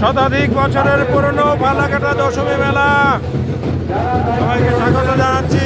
শতাধিক বছরের পুরনো ফালাকাটা দশমী মেলা। সবাইকে স্বাগত জানাচ্ছি।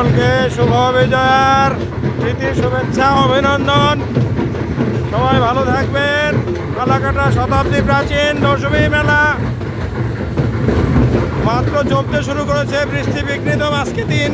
সকলকে শুভ বিজয়ার প্রীতি, শুভেচ্ছা, অভিনন্দন। সবাই ভালো থাকবেন। কালাকাটা শতাব্দী প্রাচীন দশমী মেলা। মাত্র জমতে শুরু করেছে বৃষ্টি বিঘ্নিত আজকে দিন।